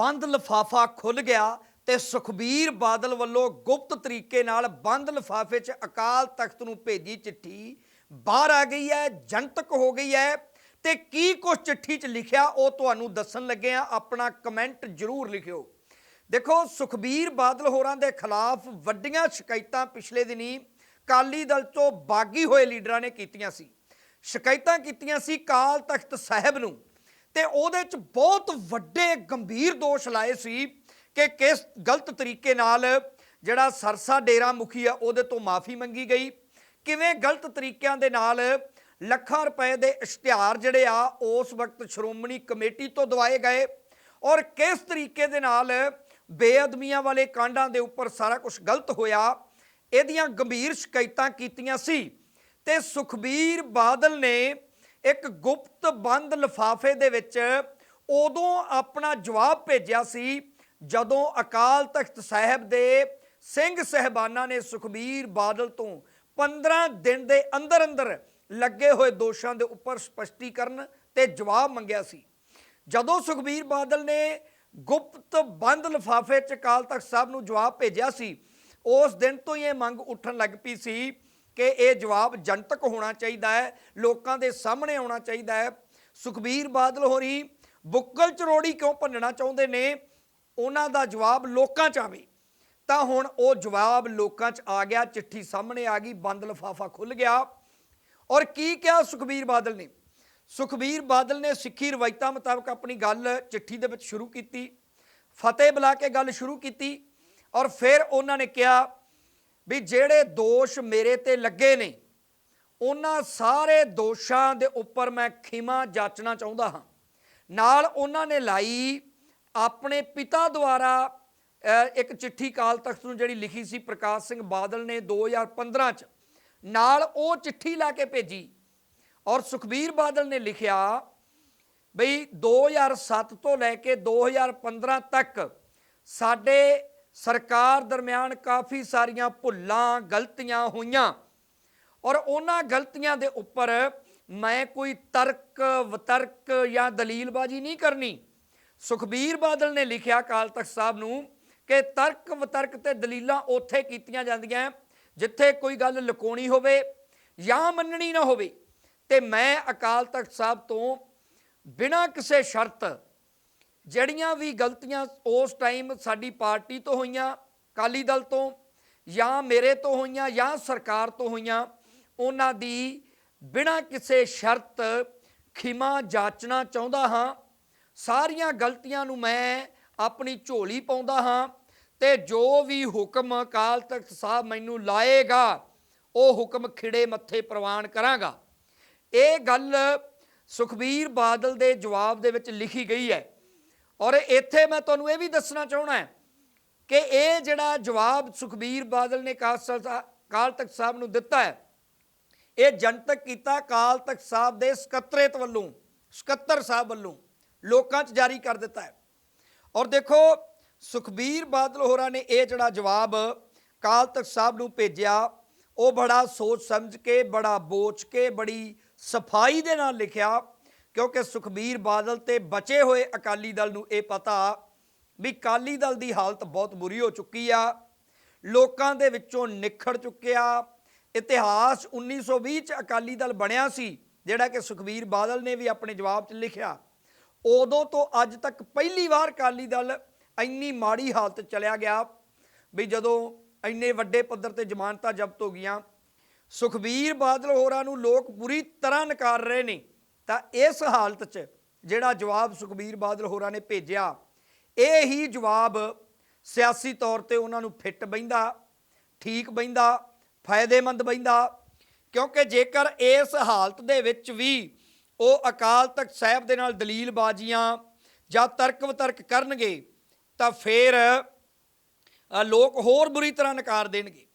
ਬੰਦ ਲਫਾਫਾ ਖੁੱਲ ਗਿਆ ਤੇ ਸੁਖਬੀਰ ਬਾਦਲ ਵੱਲੋਂ ਗੁਪਤ ਤਰੀਕੇ ਨਾਲ ਬੰਦ ਲਫਾਫੇ 'ਚ ਅਕਾਲ ਤਖਤ ਨੂੰ ਭੇਜੀ ਚਿੱਠੀ। ਬਾਹਰ ਆ ਗਈ ਹੈ, ਜਨਤਕ ਹੋ ਗਈ ਹੈ ਤੇ ਕੀ ਕੁਝ ਚਿੱਠੀ 'ਚ ਲਿਖਿਆ ਉਹ ਤੁਹਾਨੂੰ ਦੱਸਣ ਲੱਗੇ ਆ ਆਪਣਾ ਕਮੈਂਟ ਜ਼ਰੂਰ ਲਿਖਿਓ। ਦੇਖੋ, ਸੁਖਬੀਰ ਬਾਦਲ ਹੋਰਾਂ ਦੇ ਖਿਲਾਫ ਵੱਡੀਆਂ ਸ਼ਿਕਾਇਤਾਂ ਪਿਛਲੇ ਦਿਨੀ ਕਾਲੀ ਦਲ ਤੋਂ ਬਾਗੀ ਹੋਏ ਲੀਡਰਾਂ ਨੇ ਕੀਤੀਆਂ ਸੀ। ਸ਼ਿਕਾਇਤਾਂ ਕੀਤੀਆਂ ਸੀ ਕਾਲ ਤਖਤ ਸਾਹਿਬ ਨੂੰ। ਤੇ ਉਹਦੇ ਚ ਬਹੁਤ ਵੱਡੇ ਗੰਭੀਰ ਦੋਸ਼ ਲਾਏ ਸੀ ਕਿ ਕਿਸ ਗਲਤ ਤਰੀਕੇ ਨਾਲ ਜਿਹੜਾ ਸਰਸਾ ਡੇਰਾ ਮੁਖੀ ਆ, ਉਹਦੇ ਤੋਂ ਮਾਫੀ ਮੰਗੀ ਗਈ। ਕਿਵੇਂ ਗਲਤ ਤਰੀਕਿਆਂ ਦੇ ਨਾਲ ਲੱਖਾਂ ਰੁਪਏ ਦੇ ਇਸ਼ਤਿਹਾਰ ਜਿਹੜੇ ਆ, ਉਸ ਵਕਤ ਸ਼੍ਰੋਮਣੀ ਕਮੇਟੀ ਤੋਂ ਦਵਾਏ ਗਏ ਔਰ ਕਿਸ ਤਰੀਕੇ ਦੇ ਨਾਲ ਬੇਅਦਮੀਆਂ ਵਾਲੇ ਕਾਂਡਾਂ ਦੇ ਉੱਪਰ ਸਾਰਾ ਕੁਝ ਗਲਤ ਹੋਇਆ, ਇਹਦੀਆਂ ਗੰਭੀਰ ਸ਼ਿਕਾਇਤਾਂ ਕੀਤੀਆਂ ਸੀ। ਤੇ ਸੁਖਬੀਰ ਬਾਦਲ ਨੇ ਇੱਕ ਗੁਪਤ ਬੰਦ ਲਿਫਾਫੇ ਦੇ ਵਿੱਚ ਉਦੋਂ ਆਪਣਾ ਜਵਾਬ ਭੇਜਿਆ ਸੀ ਜਦੋਂ ਅਕਾਲ ਤਖਤ ਸਾਹਿਬ ਦੇ ਸਿੰਘ ਸਹਿਬਾਨਾਂ ਨੇ ਸੁਖਬੀਰ ਬਾਦਲ ਤੋਂ 15 ਦਿਨ ਦੇ ਅੰਦਰ ਅੰਦਰ ਲੱਗੇ ਹੋਏ ਦੋਸ਼ਾਂ ਦੇ ਉੱਪਰ ਸਪਸ਼ਟੀਕਰਨ ਤੇ ਜਵਾਬ ਮੰਗਿਆ ਸੀ। ਜਦੋਂ ਸੁਖਬੀਰ ਬਾਦਲ ਨੇ ਗੁਪਤ ਬੰਦ ਲਿਫਾਫੇ ਚ ਅਕਾਲ ਤਖਤ ਸਾਹਿਬ ਨੂੰ ਜਵਾਬ ਭੇਜਿਆ ਸੀ, ਉਸ ਦਿਨ ਤੋਂ ਹੀ ਇਹ ਮੰਗ ਉੱਠਣ ਲੱਗ ਪਈ ਸੀ ਕਿ ਇਹ ਜਵਾਬ ਜਨਤਕ ਹੋਣਾ ਚਾਹੀਦਾ ਹੈ, ਲੋਕਾਂ ਦੇ ਸਾਹਮਣੇ ਆਉਣਾ ਚਾਹੀਦਾ ਹੈ। ਸੁਖਬੀਰ ਬਾਦਲ ਹੋਰੀ ਬੁੱਕਲ ਚਰੋੜੀ ਕਿਉਂ ਭੰਨਣਾ ਚਾਹੁੰਦੇ ਨੇ? ਉਹਨਾਂ ਦਾ ਜਵਾਬ ਲੋਕਾਂ ਚ ਆਵੇ। ਤਾਂ ਹੁਣ ਉਹ ਜਵਾਬ ਲੋਕਾਂ ਚ ਆ ਗਿਆ, ਚਿੱਠੀ ਸਾਹਮਣੇ ਆ ਗਈ, ਬੰਦ ਲਿਫਾਫਾ ਖੁੱਲ ਗਿਆ। ਔਰ ਕੀ ਕਿਹਾ ਸੁਖਬੀਰ ਬਾਦਲ ਨੇ? ਸੁਖਬੀਰ ਬਾਦਲ ਨੇ ਸਿੱਖੀ ਰਵਾਇਤਾਂ ਮੁਤਾਬਕ ਆਪਣੀ ਗੱਲ ਚਿੱਠੀ ਦੇ ਵਿੱਚ ਸ਼ੁਰੂ ਕੀਤੀ, ਫਤਿਹ ਬੁਲਾ ਕੇ ਗੱਲ ਸ਼ੁਰੂ ਕੀਤੀ ਔਰ ਫਿਰ ਉਹਨਾਂ ਨੇ ਕਿਹਾ ਵੀ ਜਿਹੜੇ ਦੋਸ਼ ਮੇਰੇ ਤੇ ਲੱਗੇ ਨੇ, ਉਹਨਾਂ ਸਾਰੇ ਦੋਸ਼ਾਂ ਦੇ ਉੱਪਰ ਮੈਂ ਖਿਮਾ ਜਾਚਣਾ ਚਾਹੁੰਦਾ ਹਾਂ। ਨਾਲ ਉਹਨਾਂ ਨੇ ਲਾਈ ਆਪਣੇ ਪਿਤਾ ਦੁਆਰਾ ਇੱਕ ਚਿੱਠੀ ਕਾਲ ਤਖਤ ਨੂੰ ਜਿਹੜੀ ਲਿਖੀ ਸੀ ਪ੍ਰਕਾਸ਼ ਸਿੰਘ ਬਾਦਲ ਨੇ 2015 ਚ। ਨਾਲ ਉਹ ਚਿੱਠੀ ਲਾ ਕੇ ਭੇਜੀ ਔਰ ਸੁਖਬੀਰ ਬਾਦਲ ਨੇ ਲਿਖਿਆ ਬਈ 2007 ਤੋਂ ਲੈ ਕੇ 2015 ਤੱਕ ਸਾਡੇ ਸਰਕਾਰ ਦਰਮਿਆਨ ਕਾਫੀ ਸਾਰੀਆਂ ਭੁੱਲਾਂ, ਗਲਤੀਆਂ ਹੋਈਆਂ। ਔਰ ਉਹਨਾਂ ਗਲਤੀਆਂ ਦੇ ਉੱਪਰ ਮੈਂ ਕੋਈ ਤਰਕ, ਵਤਰਕ ਜਾਂ ਦਲੀਲਬਾਜ਼ੀ ਨਹੀਂ ਕਰਨੀ। ਸੁਖਬੀਰ ਬਾਦਲ ਨੇ ਲਿਖਿਆ ਕਾਲ ਤਖਤ ਸਾਹਿਬ ਨੂੰ ਕਿ ਤਰਕ, ਵਤਰਕ ਤੇ ਦਲੀਲਾਂ ਉੱਥੇ ਕੀਤੀਆਂ ਜਾਂਦੀਆਂ ਜਿੱਥੇ ਕੋਈ ਗੱਲ ਲੁਕਾਉਣੀ ਹੋਵੇ ਜਾਂ ਮੰਨਣੀ ਨਾ ਹੋਵੇ। ਤੇ ਮੈਂ ਅਕਾਲ ਤਖਤ ਸਾਹਿਬ ਤੋਂ ਬਿਨਾਂ ਕਿਸੇ ਸ਼ਰਤ ਜਿਹੜੀਆਂ ਵੀ ਗਲਤੀਆਂ ਉਸ ਟਾਈਮ ਸਾਡੀ ਪਾਰਟੀ ਤੋਂ ਹੋਈਆਂ ਕਾਲੀ ਦਲ ਤੋਂ ਜਾਂ ਮੇਰੇ ਤੋਂ ਹੋਈਆਂ ਜਾਂ ਸਰਕਾਰ ਤੋਂ ਹੋਈਆਂ, ਉਹਨਾਂ ਦੀ ਬਿਨਾਂ ਕਿਸੇ ਸ਼ਰਤ ਖਿਮਾ ਜਾਚਣਾ ਚਾਹੁੰਦਾ ਹਾਂ। ਸਾਰੀਆਂ ਗਲਤੀਆਂ ਨੂੰ ਮੈਂ ਆਪਣੀ ਝੋਲੀ ਪਾਉਂਦਾ ਹਾਂ ਤੇ ਜੋ ਵੀ ਹੁਕਮ ਅਕਾਲ ਤਖਤ ਸਾਹਿਬ ਮੈਨੂੰ ਲਾਏਗਾ, ਉਹ ਹੁਕਮ ਖਿੜੇ ਮੱਥੇ ਪ੍ਰਵਾਨ ਕਰਾਂਗਾ। ਇਹ ਗੱਲ ਸੁਖਬੀਰ ਬਾਦਲ ਦੇ ਜਵਾਬ ਦੇ ਵਿੱਚ ਲਿਖੀ ਗਈ ਹੈ। ਔਰ ਇੱਥੇ ਮੈਂ ਤੁਹਾਨੂੰ ਇਹ ਵੀ ਦੱਸਣਾ ਚਾਹਣਾ ਹੈ ਕਿ ਇਹ ਜਿਹੜਾ ਜਵਾਬ ਸੁਖਬੀਰ ਬਾਦਲ ਨੇ ਕਾਲ ਸਾ- ਕਾਲ ਤਖਤ ਸਾਹਿਬ ਨੂੰ ਦਿੱਤਾ ਹੈ, ਇਹ ਜਨਤਕ ਕੀਤਾ ਕਾਲ ਤਖਤ ਸਾਹਿਬ ਦੇ ਸਕੱਤਰੇਤ ਵੱਲੋਂ, ਸਕੱਤਰ ਸਾਹਿਬ ਵੱਲੋਂ ਲੋਕਾਂ 'ਚ ਜਾਰੀ ਕਰ ਦਿੱਤਾ ਹੈ। ਔਰ ਦੇਖੋ, ਸੁਖਬੀਰ ਬਾਦਲ ਹੋਰਾਂ ਨੇ ਇਹ ਜਿਹੜਾ ਜਵਾਬ ਕਾਲ ਤਖਤ ਸਾਹਿਬ ਨੂੰ ਭੇਜਿਆ, ਉਹ ਬੜਾ ਸੋਚ ਸਮਝ ਕੇ, ਬੜਾ ਬੋਚ ਕੇ, ਬੜੀ ਸਫ਼ਾਈ ਦੇ ਨਾਲ ਲਿਖਿਆ। ਕਿਉਂਕਿ ਸੁਖਬੀਰ ਬਾਦਲ ਤੇ ਬਚੇ ਹੋਏ ਅਕਾਲੀ ਦਲ ਨੂੰ ਇਹ ਪਤਾ ਵੀ ਅਕਾਲੀ ਦਲ ਦੀ ਹਾਲਤ ਬਹੁਤ ਬੁਰੀ ਹੋ ਚੁੱਕੀ ਆ। ਲੋਕਾਂ ਦੇ ਵਿੱਚੋਂ ਨਿਖੜ ਚੁੱਕਿਆ। ਇਤਿਹਾਸ 1920 ਚ ਅਕਾਲੀ ਦਲ ਬਣਿਆ ਸੀ, ਜਿਹੜਾ ਕਿ ਸੁਖਬੀਰ ਬਾਦਲ ਨੇ ਵੀ ਆਪਣੇ ਜਵਾਬ 'ਚ ਲਿਖਿਆ। ਉਦੋਂ ਤੋਂ ਅੱਜ ਤੱਕ ਪਹਿਲੀ ਵਾਰ ਅਕਾਲੀ ਦਲ ਇੰਨੀ ਮਾੜੀ ਹਾਲਤ ਚਲਿਆ ਗਿਆ ਵੀ ਜਦੋਂ ਇੰਨੇ ਵੱਡੇ ਪੱਧਰ ਤੇ ਜ਼ਮਾਨਤਾਂ ਜ਼ਬਤ ਹੋ ਗਈਆਂ। ਸੁਖਬੀਰ ਬਾਦਲ ਹੋਰਾਂ ਨੂੰ ਲੋਕ ਪੂਰੀ ਤਰ੍ਹਾਂ ਨਕਾਰ ਰਹੇ ਨੇ। ਤਾਂ ਇਸ ਹਾਲਤ 'ਚ ਜਿਹੜਾ ਜਵਾਬ ਸੁਖਬੀਰ ਬਾਦਲ ਹੋਰਾਂ ਨੇ ਭੇਜਿਆ, ਇਹ ਹੀ ਜਵਾਬ ਸਿਆਸੀ ਤੌਰ ਤੇ ਉਹਨਾਂ ਨੂੰ ਫਿੱਟ ਬੈਂਦਾ ਠੀਕ ਬੈਂਦਾ ਫਾਇਦੇਮੰਦ ਬੈਂਦਾ ਕਿਉਂਕਿ ਜੇਕਰ ਇਸ ਹਾਲਤ ਦੇ ਵਿੱਚ ਵੀ ਉਹ ਅਕਾਲ ਤਖਤ ਸਾਹਿਬ ਦੇ ਨਾਲ ਦਲੀਲਬਾਜ਼ੀਆਂ ਜਾਂ ਤਰਕ ਵਿਤਰਕ ਕਰਨਗੇ, ਤਾਂ ਫਿਰ ਲੋਕ ਹੋਰ ਬੁਰੀ ਤਰ੍ਹਾਂ ਨਕਾਰ ਦੇਣਗੇ।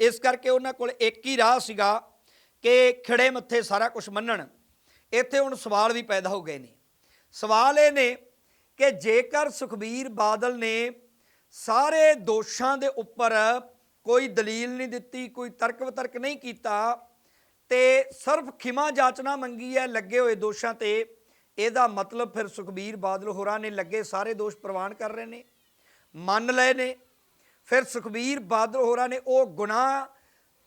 ਇਸ ਕਰਕੇ ਉਹਨਾਂ ਕੋਲ ਇੱਕ ਹੀ ਰਾਹ ਸੀਗਾ ਕਿ ਖਿੜੇ ਮੱਥੇ ਸਾਰਾ ਕੁਝ ਮੰਨਣ। ਇੱਥੇ ਹੁਣ ਸਵਾਲ ਵੀ ਪੈਦਾ ਹੋ ਗਏ ਨੇ। ਸਵਾਲ ਇਹ ਨੇ ਕਿ ਜੇਕਰ ਸੁਖਬੀਰ ਬਾਦਲ ਨੇ ਸਾਰੇ ਦੋਸ਼ਾਂ ਦੇ ਉੱਪਰ ਕੋਈ ਦਲੀਲ ਨਹੀਂ ਦਿੱਤੀ, ਕੋਈ ਤਰਕ ਵਿਤਰਕ ਨਹੀਂ ਕੀਤਾ ਤੇ ਸਿਰਫ ਖਿਮਾ ਜਾਚਨਾ ਮੰਗੀ ਹੈ ਲੱਗੇ ਹੋਏ ਦੋਸ਼ਾਂ ਤੇ, ਇਹਦਾ ਮਤਲਬ ਫਿਰ ਸੁਖਬੀਰ ਬਾਦਲ ਹੋਰਾਂ ਨੇ ਲੱਗੇ ਸਾਰੇ ਦੋਸ਼ ਪ੍ਰਵਾਨ ਕਰ ਰਹੇ ਨੇ। ਮੰਨ ਲਏ ਨੇ, ਫਿਰ ਸੁਖਬੀਰ ਬਾਦਲ ਹੋਰਾਂ ਨੇ ਉਹ ਗੁਨਾਹ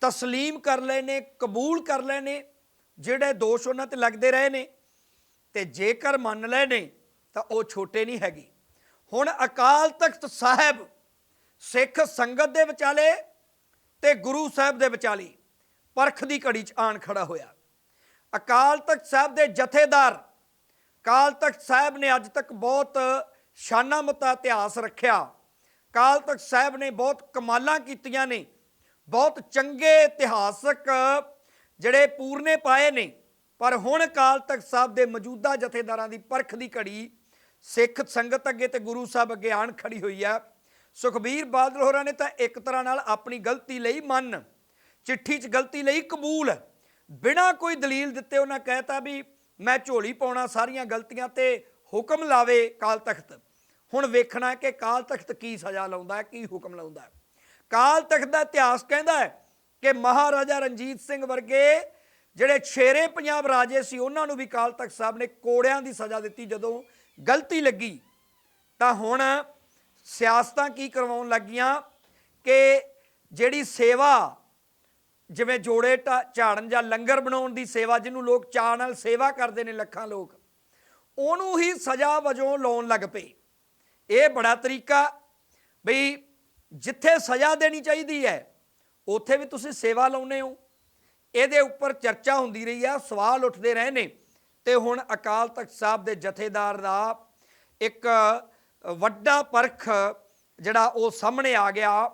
ਤਸਲੀਮ ਕਰ ਲਏ ਨੇ, ਕਬੂਲ ਕਰ ਲਏ ਨੇ ਜਿਹੜੇ ਦੋਸ਼ ਉਹਨਾਂ ਤੇ ਲੱਗਦੇ ਰਹੇ ਨੇ, ਤੇ ਜੇਕਰ ਮੰਨ ਲਏ ਨੇ, ਤਾਂ ਉਹ ਛੋਟੇ ਨਹੀਂ ਹੈਗੇ। ਹੁਣ ਅਕਾਲ ਤਖਤ ਸਾਹਿਬ ਸਿੱਖ ਸੰਗਤ ਦੇ ਵਿਚਾਲੇ ਤੇ ਗੁਰੂ ਸਾਹਿਬ ਦੇ ਵਿਚਾਲੇ ਪਰਖ ਦੀ ਘੜੀ 'ਚ ਆਣ ਖੜਾ ਹੋਇਆ। ਅਕਾਲ ਤਖਤ ਸਾਹਿਬ ਦੇ ਜਥੇਦਾਰ, ਅਕਾਲ ਤਖਤ ਸਾਹਿਬ ਨੇ ਅੱਜ ਤੱਕ ਬਹੁਤ ਸ਼ਾਨਾ ਮਤਾ ਇਤਿਹਾਸ ਰੱਖਿਆ। ਅਕਾਲ ਤਖਤ ਸਾਹਿਬ ਨੇ ਬਹੁਤ ਕਮਾਲਾਂ ਕੀਤੀਆਂ ਨੇ, ਬਹੁਤ ਚੰਗੇ ਇਤਿਹਾਸਕ ਜਿਹੜੇ ਪੂਰਨੇ ਪਾਏ ਨੇ, ਪਰ ਹੁਣ ਕਾਲ ਤਖਤ ਸਾਹਿਬ ਦੇ ਮੌਜੂਦਾ ਜਥੇਦਾਰਾਂ ਦੀ ਪਰਖ ਦੀ ਘੜੀ ਸਿੱਖ ਸੰਗਤ ਅੱਗੇ ਤੇ ਗੁਰੂ ਸਾਹਿਬ ਅੱਗੇ ਆਣ ਖੜੀ ਹੋਈ ਆ। ਸੁਖਬੀਰ ਬਾਦਲ ਹੋਰਾਂ ਨੇ ਤਾਂ ਇੱਕ ਤਰ੍ਹਾਂ ਨਾਲ ਆਪਣੀ ਗਲਤੀ ਲਈ ਮੰਨ, ਚਿੱਠੀ 'ਚ ਗਲਤੀ ਲਈ ਕਬੂਲ। ਬਿਨਾਂ ਕੋਈ ਦਲੀਲ ਦਿੱਤੇ ਉਹਨਾਂ ਕਹਿਤਾ ਵੀ ਮੈਂ ਝੋਲੀ ਪਾਉਣਾ, ਸਾਰੀਆਂ ਗਲਤੀਆਂ ਤੇ ਹੁਕਮ ਲਾਵੇ ਕਾਲ ਤਖਤ। ਹੁਣ ਵੇਖਣਾ ਕਿ ਕਾਲ ਤਖਤ ਕੀ ਸਜ਼ਾ ਲਾਉਂਦਾ ਹੈ, ਕੀ ਹੁਕਮ ਲਾਉਂਦਾ ਹੈ। ਕਾਲ ਤਖਤ ਦਾ ਇਤਿਹਾਸ ਕਹਿੰਦਾ ਹੈ ਕਿ ਮਹਾਰਾਜਾ ਰਣਜੀਤ ਸਿੰਘ ਵਰਗੇ ਜਿਹੜੇ ਛੇਰੇ ਪੰਜਾਬ ਰਾਜੇ ਸੀ, ਉਹਨਾਂ ਨੂੰ ਵੀ ਕਾਲ ਤਖਤ ਸਾਹਿਬ ਨੇ ਕੋੜਿਆਂ ਦੀ ਸਜ਼ਾ ਦਿੱਤੀ। ਜਦੋਂ ਗਲਤੀ ਲੱਗੀ, ਤਾਂ ਹੁਣ ਸਿਆਸਤਾਂ ਕੀ ਕਰਵਾਉਣ ਲੱਗੀਆਂ ਕਿ ਜਿਹੜੀ ਸੇਵਾ, ਜਿਵੇਂ ਜੋੜੇ ਢਾ- ਝਾੜਨ ਜਾਂ ਲੰਗਰ ਬਣਾਉਣ ਦੀ ਸੇਵਾ, ਜਿਹਨੂੰ ਲੋਕ ਚਾਅ ਨਾਲ ਸੇਵਾ ਕਰਦੇ ਨੇ ਲੱਖਾਂ ਲੋਕ, ਉਹਨੂੰ ਹੀ ਸਜ਼ਾ ਵਜੋਂ ਲਾਉਣ ਲੱਗ ਪਏ। ਇਹ ਬੜਾ ਤਰੀਕਾ ਬਈ ਜਿੱਥੇ ਸਜ਼ਾ ਦੇਣੀ ਚਾਹੀਦੀ ਹੈ ਉੱਥੇ ਵੀ ਤੁਸੀਂ ਸੇਵਾ ਲਾਉਨੇ ਹੋ। ਇਹਦੇ ਉੱਪਰ ਚਰਚਾ ਹੁੰਦੀ ਰਹੀ ਆ, ਸਵਾਲ ਉੱਠਦੇ ਰਹੇ ਨੇ ਤੇ ਹੁਣ ਅਕਾਲ ਤਖਤ ਸਾਹਿਬ ਦੇ ਜਥੇਦਾਰ ਦਾ ਇੱਕ ਵੱਡਾ ਪਰਖ ਜਿਹੜਾ ਉਹ ਸਾਹਮਣੇ ਆ ਗਿਆ,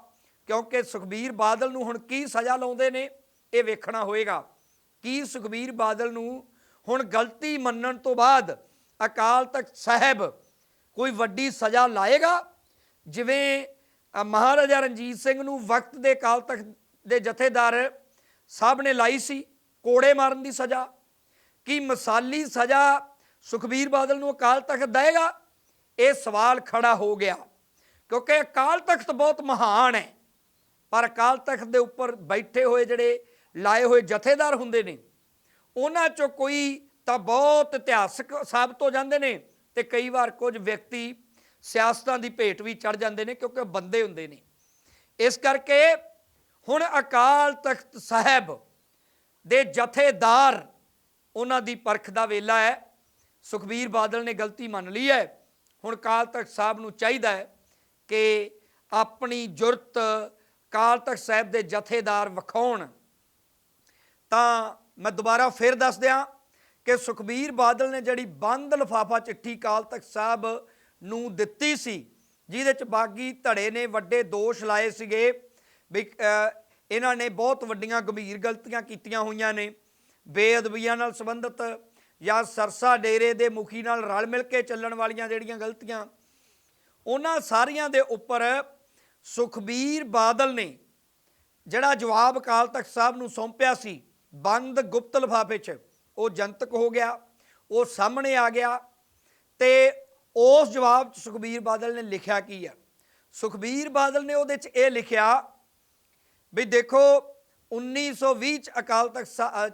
ਕਿਉਂਕਿ ਸੁਖਬੀਰ ਬਾਦਲ ਨੂੰ ਹੁਣ ਕੀ ਸਜ਼ਾ ਲਾਉਂਦੇ ਨੇ, ਇਹ ਵੇਖਣਾ ਹੋਏਗਾ। ਕੀ ਸੁਖਬੀਰ ਬਾਦਲ ਨੂੰ ਹੁਣ ਗਲਤੀ ਮੰਨਣ ਤੋਂ ਬਾਅਦ ਅਕਾਲ ਤਖਤ ਸਾਹਿਬ ਕੋਈ ਵੱਡੀ ਸਜ਼ਾ ਲਾਏਗਾ? ਜਿਵੇਂ ਮਹਾਰਾਜਾ ਰਣਜੀਤ ਸਿੰਘ ਨੂੰ ਵਕਤ ਦੇ ਅਕਾਲ ਤਖਤ ਦੇ ਜਥੇਦਾਰ ਸਾਹਿਬ ਨੇ ਲਾਈ ਸੀ ਕੋੜੇ ਮਾਰਨ ਦੀ ਸਜ਼ਾ, ਕੀ ਮਸਾਲੀ ਸਜ਼ਾ ਸੁਖਬੀਰ ਬਾਦਲ ਨੂੰ ਅਕਾਲ ਤਖਤ ਦੇਗਾ ਇਹ ਸਵਾਲ ਖੜਾ ਹੋ ਗਿਆ, ਕਿਉਂਕਿ ਅਕਾਲ ਤਖਤ ਬਹੁਤ ਮਹਾਨ ਹੈ, ਪਰ ਅਕਾਲ ਤਖਤ ਦੇ ਉੱਪਰ ਬੈਠੇ ਹੋਏ ਜਿਹੜੇ ਲਾਏ ਹੋਏ ਜਥੇਦਾਰ ਹੁੰਦੇ ਨੇ, ਉਹਨਾਂ ਚੋਂ ਕੋਈ ਤਾਂ ਬਹੁਤ ਇਤਿਹਾਸਕ ਸਾਬਤ ਹੋ ਜਾਂਦੇ ਨੇ ਤੇ ਕਈ ਵਾਰ ਕੁਝ ਵਿਅਕਤੀ ਸਿਆਸਤਾਂ ਦੀ ਭੇਟ ਵੀ ਚੜ ਜਾਂਦੇ ਨੇ ਕਿਉਂਕਿ ਬੰਦੇ ਹੁੰਦੇ ਨੇ। ਇਸ ਕਰਕੇ ਹੁਣ ਅਕਾਲ ਤਖਤ ਸਾਹਿਬ ਦੇ ਜਥੇਦਾਰ ਉਹਨਾਂ ਦੀ ਪਰਖ ਦਾ ਵੇਲਾ ਹੈ। ਸੁਖਬੀਰ ਬਾਦਲ ਨੇ ਗਲਤੀ ਮੰਨ ਲਈ ਹੈ। ਹੁਣ ਅਕਾਲ ਤਖਤ ਸਾਹਿਬ ਨੂੰ ਚਾਹੀਦਾ ਹੈ ਕਿ ਆਪਣੀ ਜੁਰਤ ਅਕਾਲ ਤਖਤ ਸਾਹਿਬ ਦੇ ਜਥੇਦਾਰ ਵਿਖਾਉਣ। ਤਾਂ ਮੈਂ ਦੁਬਾਰਾ ਫੇਰ ਦੱਸ ਦਿਆਂ ਕਿ ਸੁਖਬੀਰ ਬਾਦਲ ਨੇ ਜਿਹੜੀ ਬੰਦ ਲਫਾਫਾ ਚਿੱਠੀ ਕਾਲ ਤਖਤ ਸਾਹਿਬ ਨੂੰ ਦਿੱਤੀ ਸੀ, ਜਿਹਦੇ ਚ ਬਾਗੀ ਧੜੇ ਨੇ ਵੱਡੇ ਦੋਸ਼ ਲਾਏ ਸੀਗੇ। ਵੀ ਇਹਨਾਂ ਨੇ ਬਹੁਤ ਵੱਡੀਆਂ ਗੰਭੀਰ ਗਲਤੀਆਂ ਕੀਤੀਆਂ ਹੋਈਆਂ ਨੇ। ਬੇਅਦਬੀਆਂ ਨਾਲ ਸੰਬੰਧਿਤ ਜਾਂ ਸਰਸਾ ਡੇਰੇ ਦੇ ਮੁਖੀ ਨਾਲ ਰਲ ਮਿਲ ਕੇ ਚੱਲਣ ਵਾਲੀਆਂ ਜਿਹੜੀਆਂ ਗਲਤੀਆਂ, ਉਹਨਾਂ ਸਾਰੀਆਂ ਦੇ ਉੱਪਰ ਸੁਖਬੀਰ ਬਾਦਲ ਨੇ ਜਿਹੜਾ ਜਵਾਬ ਅਕਾਲ ਤਖਤ ਸਾਹਿਬ ਨੂੰ ਸੌਂਪਿਆ ਸੀ, ਬੰਦ ਗੁਪਤ ਲਿਫਾਫੇ 'ਚ, ਉਹ ਜਨਤਕ ਹੋ ਗਿਆ, ਉਹ ਸਾਹਮਣੇ ਆ ਗਿਆ ਤੇ ਉਸ ਜਵਾਬ 'ਚ ਸੁਖਬੀਰ ਬਾਦਲ ਨੇ ਲਿਖਿਆ ਕੀ ਆ? ਸੁਖਬੀਰ ਬਾਦਲ ਨੇ ਉਹਦੇ 'ਚ ਇਹ ਲਿਖਿਆ ਵੀ ਦੇਖੋ 1920 ਚ ਅਕਾਲ ਤਖਤ ਸਾ-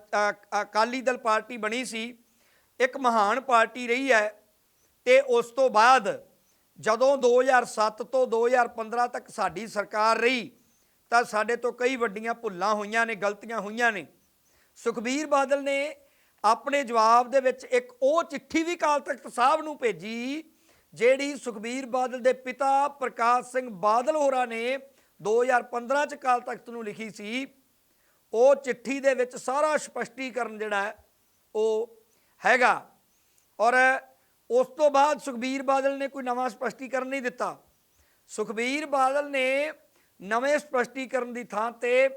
ਅਕਾਲੀ ਦਲ ਪਾਰਟੀ ਬਣੀ ਸੀ। ਇੱਕ ਮਹਾਨ ਪਾਰਟੀ ਰਹੀ ਹੈ ਤੇ ਉਸ ਤੋਂ ਬਾਅਦ ਜਦੋਂ 2007 ਤੋਂ 2015 ਤੱਕ ਸਾਡੀ ਸਰਕਾਰ ਰਹੀ, ਤਾਂ ਸਾਡੇ ਤੋਂ ਕਈ ਵੱਡੀਆਂ ਭੁੱਲਾਂ ਹੋਈਆਂ ਨੇ, ਗਲਤੀਆਂ ਹੋਈਆਂ ਨੇ। ਸੁਖਬੀਰ ਬਾਦਲ ਨੇ ਆਪਣੇ ਜਵਾਬ ਦੇ ਵਿੱਚ ਇੱਕ ਉਹ ਚਿੱਠੀ ਵੀ ਅਕਾਲ ਤਖਤ ਸਾਹਿਬ ਨੂੰ ਭੇਜੀ, ਜਿਹੜੀ ਸੁਖਬੀਰ ਬਾਦਲ ਦੇ ਪਿਤਾ ਪ੍ਰਕਾਸ਼ ਸਿੰਘ ਬਾਦਲ ਹੋਰਾਂ ਨੇ 2015 ਚ ਅਕਾਲ ਤਖਤ ਨੂੰ ਲਿਖੀ ਸੀ, ਉਹ ਚਿੱਠੀ ਦੇ ਵਿੱਚ ਸਾਰਾ ਸਪਸ਼ਟੀਕਰਨ ਜਿਹੜਾ ਉਹ ਹੈਗਾ। ਔਰ ਉਸ ਤੋਂ ਬਾਅਦ ਸੁਖਬੀਰ ਬਾਦਲ ਨੇ ਕੋਈ ਨਵਾਂ ਸਪਸ਼ਟੀਕਰਨ ਨਹੀਂ ਦਿੱਤਾ। ਸੁਖਬੀਰ ਬਾਦਲ ਨੇ ਨਵੇਂ ਸਪਸ਼ਟੀਕਰਨ ਦੀ ਥਾਂ ਤੇ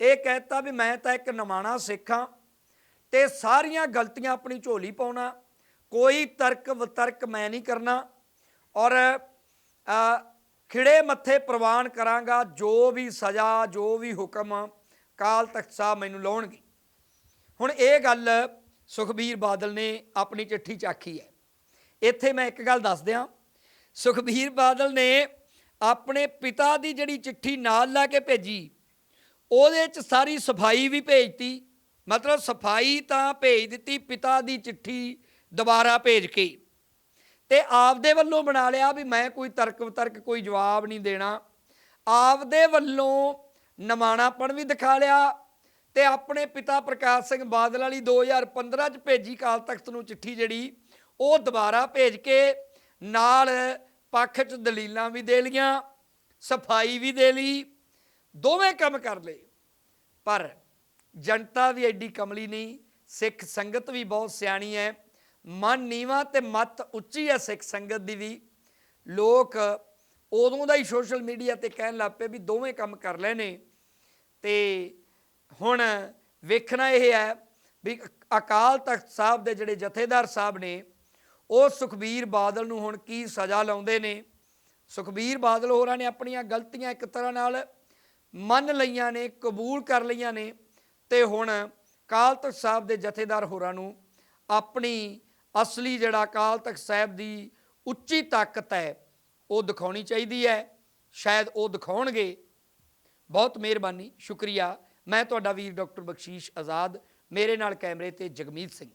ਇਹ ਕਹਿਤਾ ਵੀ ਮੈਂ ਤਾਂ ਇੱਕ ਨਵਾਣਾ ਸਿੱਖ ਹਾਂ ਤੇ ਸਾਰੀਆਂ ਗਲਤੀਆਂ ਆਪਣੀ ਝੋਲੀ ਪਾਉਣਾ, ਕੋਈ ਤਰਕ ਵਤਰਕ ਮੈਂ ਨਹੀਂ ਕਰਨਾ। ਔਰ ਖਿੜੇ ਮੱਥੇ ਪ੍ਰਵਾਨ ਕਰਾਂਗਾ, ਜੋ ਵੀ ਸਜ਼ਾ, ਜੋ ਵੀ ਹੁਕਮ ਕਾਲ ਤਖਤ ਸਾਹਿਬ ਮੈਨੂੰ ਲਾਉਣਗੇ। ਹੁਣ ਇਹ ਗੱਲ ਸੁਖਬੀਰ ਬਾਦਲ ਨੇ ਆਪਣੀ ਚਿੱਠੀ 'ਚ ਆਖੀ ਹੈ। ਇੱਥੇ ਮੈਂ ਇੱਕ ਗੱਲ ਦੱਸ ਦਿਆਂ, ਸੁਖਬੀਰ ਬਾਦਲ ਨੇ ਆਪਣੇ ਪਿਤਾ ਦੀ ਜਿਹੜੀ ਚਿੱਠੀ ਨਾਲ ਲੈ ਕੇ ਭੇਜੀ, ਉਹਦੇ 'ਚ ਸਾਰੀ ਸਫ਼ਾਈ ਵੀ ਭੇਜਤੀ। ਮਤਲਬ ਸਫ਼ਾਈ ਤਾਂ ਭੇਜ ਦਿੱਤੀ, ਪਿਤਾ ਦੀ ਚਿੱਠੀ ਦੁਬਾਰਾ ਭੇਜ ਕੇ। ਤੇ ਆਪਦੇ ਵੱਲੋਂ ਬਣਾ ਲਿਆ ਵੀ ਮੈਂ ਕੋਈ ਤਰਕ ਵਿਤਰਕ ਕੋਈ ਜਵਾਬ ਨਹੀਂ ਦੇਣਾ। ਆਪਦੇ ਵੱਲੋਂ ਨਮਾਣਾਪਣ ਵੀ ਦਿਖਾ ਲਿਆ ਤੇ ਆਪਣੇ ਪਿਤਾ ਪ੍ਰਕਾਸ਼ ਸਿੰਘ ਬਾਦਲ ਵਾਲੀ 2015 ਚ ਭੇਜੀ ਕਾਲ ਤਖਤ ਨੂੰ ਚਿੱਠੀ ਜਿਹੜੀ, ਉਹ ਦੁਬਾਰਾ ਭੇਜ ਕੇ ਨਾਲ ਪੱਖ ਚ ਦਲੀਲਾਂ ਵੀ ਦੇ ਲੀਆਂ ਸਫ਼ਾਈ ਵੀ ਦੇ ਲਈ, ਦੋਵੇਂ ਕੰਮ ਕਰ ਲਏ। ਪਰ ਜਨਤਾ ਵੀ ਐਡੀ ਕਮਲੀ ਨਹੀਂ, ਸਿੱਖ ਸੰਗਤ ਵੀ ਬਹੁਤ ਸਿਆਣੀ ਹੈ। ਮਨ ਨੀਵਾ ਤੇ ਮਤ ਉੱਚੀ ਹੈ ਸਿੱਖ ਸੰਗਤ ਦੀ ਵੀ। ਲੋਕ ਉਦੋਂ ਦਾ ਹੀ ਸੋਸ਼ਲ ਮੀਡੀਆ ਤੇ ਕਹਿਣ ਲੱਗ ਪਏ ਵੀ ਦੋਵੇਂ ਕੰਮ ਕਰ ਲਏ ਨੇ। ਤੇ ਹੁਣ ਵੇਖਣਾ ਇਹ ਹੈ ਵੀ ਅਕਾਲ ਤਖਤ ਸਾਹਿਬ ਦੇ ਜਿਹੜੇ ਜਥੇਦਾਰ ਸਾਹਿਬ ਨੇ, ਉਹ ਸੁਖਬੀਰ ਬਾਦਲ ਨੂੰ ਹੁਣ ਕੀ ਸਜ਼ਾ ਲਾਉਂਦੇ ਨੇ। ਸੁਖਬੀਰ ਬਾਦਲ ਹੋਰਾਂ ਨੇ ਆਪਣੀਆਂ ਗਲਤੀਆਂ ਇੱਕ ਤਰ੍ਹਾਂ ਨਾਲ ਮੰਨ ਲਈਆਂ ਨੇ, ਕਬੂਲ ਕਰ ਲਈਆਂ ਨੇ। ਤੇ ਹੁਣ ਅਕਾਲ ਤਖਤ ਸਾਹਿਬ ਦੇ ਜਥੇਦਾਰ ਹੋਰਾਂ ਨੂੰ ਆਪਣੀ ਅਸਲੀ ਜਿਹੜਾ ਅਕਾਲ ਤਖਤ ਸਾਹਿਬ ਦੀ ਉੱਚੀ ਤਾਕਤ ਹੈ, ਉਹ ਦਿਖਾਉਣੀ ਚਾਹੀਦੀ ਹੈ। ਸ਼ਾਇਦ ਉਹ ਦਿਖਾਉਣਗੇ। ਬਹੁਤ ਮਿਹਰਬਾਨੀ। ਸ਼ੁਕਰੀਆ। ਮੈਂ ਤੁਹਾਡਾ ਵੀਰ ਡਾਕਟਰ ਬਖਸ਼ੀਸ਼ ਆਜ਼ਾਦ। ਮੇਰੇ ਨਾਲ ਕੈਮਰੇ ਤੇ ਜਗਮੀਤ ਸਿੰਘ।